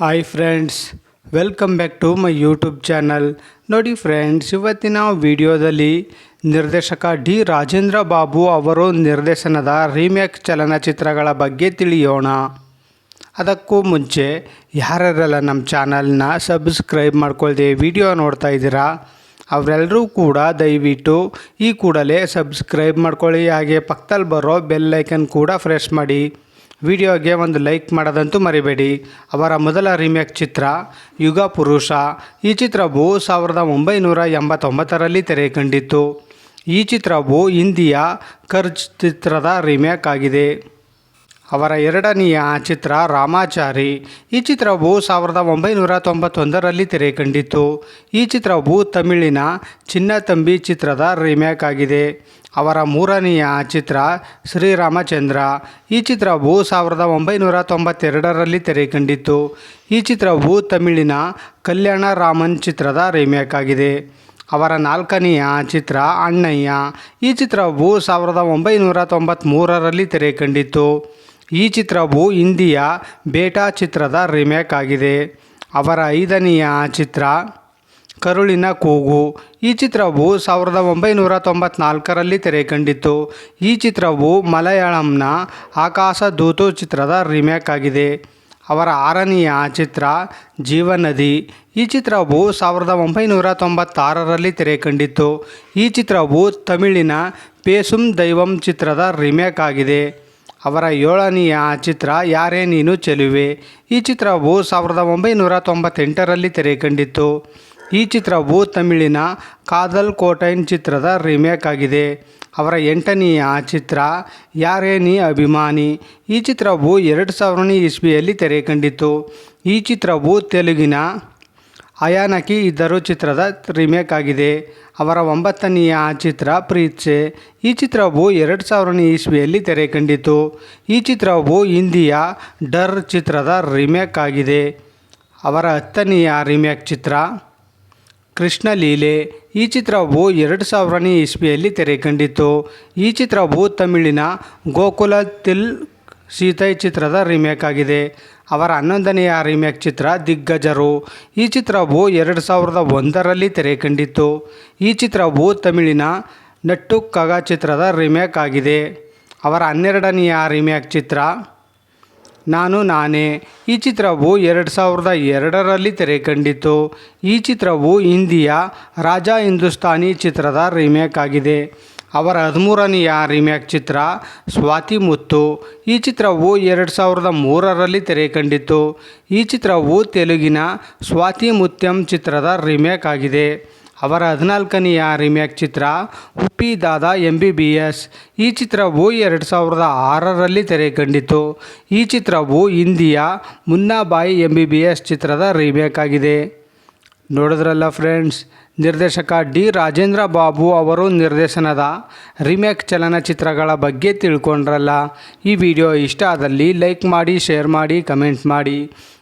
Hi friends welcome back to my YouTube channel ನೋಡಿ friends ಇವತ್ತಿನ ವಿಡಿಯೋದಲ್ಲಿ ನಿರ್ದೇಶಕ ಡಿ ರಾಜೇಂದ್ರ ಬಾಬು ಅವರು ನಿರ್ದೇಶನದ ರೀಮೇಕ್ ಚಲನಚಿತ್ರಗಳ ಬಗ್ಗೆ ತಿಳಿಯೋಣ. ಅದಕ್ಕೂ ಮುಂಚೆ ಯಾರ್ಯಾರೆಲ್ಲ ನಮ್ಮ ಚಾನಲ್ನ ಸಬ್ಸ್ಕ್ರೈಬ್ ಮಾಡ್ಕೊಳ್ದೆ ವಿಡಿಯೋ ನೋಡ್ತಾ ಇದ್ದೀರಾ ಅವರೆಲ್ಲರೂ ಕೂಡ ದಯವಿಟ್ಟು ಈ ಕೂಡಲೇ ಸಬ್ಸ್ಕ್ರೈಬ್ ಮಾಡ್ಕೊಳ್ಳಿ. ಹಾಗೆ ಪಕ್ಕದಲ್ಲಿ ಬರೋ ಬೆಲ್ ಐಕನ್ ಕೂಡ ಫ್ರೆಶ್ ಮಾಡಿ. ವಿಡಿಯೋಗೆ ಒಂದು ಲೈಕ್ ಮಾಡೋದಂತೂ ಮರಿಬೇಡಿ. ಅವರ ಮೊದಲ ರೀಮೇಕ್ ಚಿತ್ರ, ಯುಗ ಪುರುಷ. ಈ ಚಿತ್ರವು ಸಾವಿರದ ಒಂಬೈನೂರ ಎಂಬತ್ತೊಂಬತ್ತರಲ್ಲಿ ತೆರೆ ಕಂಡಿತ್ತು ಈ ಚಿತ್ರವು ಹಿಂದಿಯ ಕರ್ಜ್ ಚಿತ್ರದ ರೀಮೇಕ್ ಆಗಿದೆ. ಅವರ ಎರಡನೆಯ ಚಿತ್ರ ರಾಮಾಚಾರಿ. ಈ ಚಿತ್ರವು ಸಾವಿರದ ಒಂಬೈನೂರ ತೊಂಬತ್ತೊಂದರಲ್ಲಿ ತೆರೆ ಕಂಡಿತ್ತು ಈ ಚಿತ್ರವು ತಮಿಳಿನ ಚಿನ್ನತಂಬಿ ಚಿತ್ರದ ರೀಮೇಕ್ ಆಗಿದೆ. ಅವರ ಮೂರನೆಯ ಚಿತ್ರ ಶ್ರೀರಾಮಚಂದ್ರ. ಈ ಚಿತ್ರವು ಸಾವಿರದ ಒಂಬೈನೂರ ತೊಂಬತ್ತೆರಡರಲ್ಲಿ ತೆರೆ ಕಂಡಿತ್ತು ಈ ಚಿತ್ರವು ತಮಿಳಿನ ಕಲ್ಯಾಣ ರಾಮನ್ ಚಿತ್ರದ ರೀಮೇಕ್ ಆಗಿದೆ. ಅವರ ನಾಲ್ಕನೆಯ ಚಿತ್ರ ಅಣ್ಣಯ್ಯ. ಈ ಚಿತ್ರವು ಸಾವಿರದ ಒಂಬೈನೂರ ತೊಂಬತ್ತ್ಮೂರರಲ್ಲಿ ತೆರೆ ಕಂಡಿತ್ತು ಈ ಚಿತ್ರವು ಹಿಂದಿಯ ಬೇಟಾ ಚಿತ್ರದ ರೀಮೇಕ್ ಆಗಿದೆ. ಅವರ ಐದನೆಯ ಚಿತ್ರ ಕರುಳಿನ ಕೂಗು. ಈ ಚಿತ್ರವು ಸಾವಿರದ ಒಂಬೈನೂರ ತೊಂಬತ್ನಾಲ್ಕರಲ್ಲಿ ತೆರೆ ಕಂಡಿತ್ತು ಈ ಚಿತ್ರವು ಮಲಯಾಳಂನ ಆಕಾಶ ದೂತು ಚಿತ್ರದ ರೀಮೇಕ್ ಆಗಿದೆ. ಅವರ ಆರನೆಯ ಚಿತ್ರ ಜೀವನದಿ. ಈ ಚಿತ್ರವು ಸಾವಿರದ ಒಂಬೈನೂರ ತೊಂಬತ್ತಾರರಲ್ಲಿ ತೆರೆ ಕಂಡಿತ್ತು ಈ ಚಿತ್ರವು ತಮಿಳಿನ ಪೇಸುಂ ದೈವಂ ಚಿತ್ರದ ರೀಮೇಕ್ ಆಗಿದೆ. ಅವರ ಏಳನೆಯ ಚಿತ್ರ ಯಾರೇ ನೀನು ಚೆಲುವೆ. ಈ ಚಿತ್ರವು ಸಾವಿರದ ಒಂಬೈನೂರ ತೊಂಬತ್ತೆಂಟರಲ್ಲಿ ತೆರೆ ಕಂಡಿತ್ತು ಈ ಚಿತ್ರವು ತಮಿಳಿನ ಕಾದಲ್ ಕೋಟೈನ್ ಚಿತ್ರದ ರೀಮೇಕ್ ಆಗಿದೆ. ಅವರ ಎಂಟನೆಯ ಚಿತ್ರ ಯಾರೇನಿ ಅಭಿಮಾನಿ. ಈ ಚಿತ್ರವು ಎರಡು ಸಾವಿರನೇ ಇಸ್ವಿಯಲ್ಲಿ ತೆರೆ ಕಂಡಿತ್ತು ಈ ಚಿತ್ರವು ತೆಲುಗಿನ ಅಯಾನಕಿ ಇದ್ದರು ಚಿತ್ರದ ರೀಮೇಕ್ ಆಗಿದೆ. ಅವರ ಒಂಬತ್ತನೆಯ ಚಿತ್ರ ಪ್ರೀತ್ಸೆ. ಈ ಚಿತ್ರವು ಎರಡು ಸಾವಿರನೇ ಇಸ್ವಿಯಲ್ಲಿ ತೆರೆ ಕಂಡಿತು ಈ ಚಿತ್ರವು ಹಿಂದಿಯ ಡರ್ ಚಿತ್ರದ ರೀಮೇಕ್ ಆಗಿದೆ. ಅವರ ಹತ್ತನೆಯ ರೀಮೇಕ್ ಚಿತ್ರ ಕೃಷ್ಣ ಲೀಲೆ ಈ ಚಿತ್ರವು ಎರಡು ಸಾವಿರನೇ ಇಸ್ವಿಯಲ್ಲಿ ತೆರೆ ಕಂಡಿತು ಈ ಚಿತ್ರವು ತಮಿಳಿನ ಗೋಕುಲ ತಿಲ್ ಸೀತೈ ಚಿತ್ರದ ರಿಮೇಕ್ ಆಗಿದೆ. ಅವರ ಹನ್ನೊಂದನೆಯ ರಿಮೇಕ್ ಚಿತ್ರ ದಿಗ್ಗಜರು. ಈ ಚಿತ್ರವು ಎರಡು ಸಾವಿರದ ಒಂದರಲ್ಲಿ ತೆರೆ ಕಂಡಿತ್ತು ಈ ಚಿತ್ರವು ತಮಿಳಿನ ನಟ್ಟು ಕಗ ಚಿತ್ರದ ರಿಮೇಕ್ ಆಗಿದೆ. ಅವರ ಹನ್ನೆರಡನೆಯ ರೀಮೇಕ್ ಚಿತ್ರ ನಾನು ನಾನೇ. ಈ ಚಿತ್ರವು ಎರಡು ಸಾವಿರದ ಎರಡರಲ್ಲಿ ತೆರೆ ಕಂಡಿತು ಈ ಚಿತ್ರವು ಹಿಂದಿಯ ರಾಜಾ ಹಿಂದೂಸ್ತಾನಿ ಚಿತ್ರದ ರೀಮೇಕ್ ಆಗಿದೆ. ಅವರ ಹದಿಮೂರನೆಯ ರೀಮೇಕ್ ಚಿತ್ರ ಸ್ವಾತಿ ಮುತ್ತು. ಈ ಚಿತ್ರವು ಎರಡು ಸಾವಿರದ ಮೂರರಲ್ಲಿ ತೆರೆ ಕಂಡಿತ್ತು ಈ ಚಿತ್ರವು ತೆಲುಗಿನ ಸ್ವಾತಿ ಮುತ್ಯಂ ಚಿತ್ರದ ರೀಮೇಕ್ ಆಗಿದೆ. ಅವರ ಹದಿನಾಲ್ಕನೆಯ ರಿಮ್ಯಾಕ್ ಚಿತ್ರ Uppi Dada M B B S ಈ ಚಿತ್ರವು ಎರಡು ಸಾವಿರದ ಆರರಲ್ಲಿ ತೆರೆ ಕಂಡಿತು ಈ ಚಿತ್ರವು ಹಿಂದಿಯ Munnabhai M B B S ಚಿತ್ರದ ರೀಮೇಕ್ ಆಗಿದೆ. ನೋಡಿದ್ರಲ್ಲ ಫ್ರೆಂಡ್ಸ್, ನಿರ್ದೇಶಕ ಡಿ ರಾಜೇಂದ್ರ ಬಾಬು ಅವರು ನಿರ್ದೇಶನದ ರಿಮ್ಯಾಕ್ ಚಲನಚಿತ್ರಗಳ ಬಗ್ಗೆ ತಿಳ್ಕೊಂಡ್ರಲ್ಲ. ಈ ವಿಡಿಯೋ ಇಷ್ಟ ಆದಲ್ಲಿ ಲೈಕ್ ಮಾಡಿ, ಶೇರ್ ಮಾಡಿ, ಕಮೆಂಟ್ ಮಾಡಿ.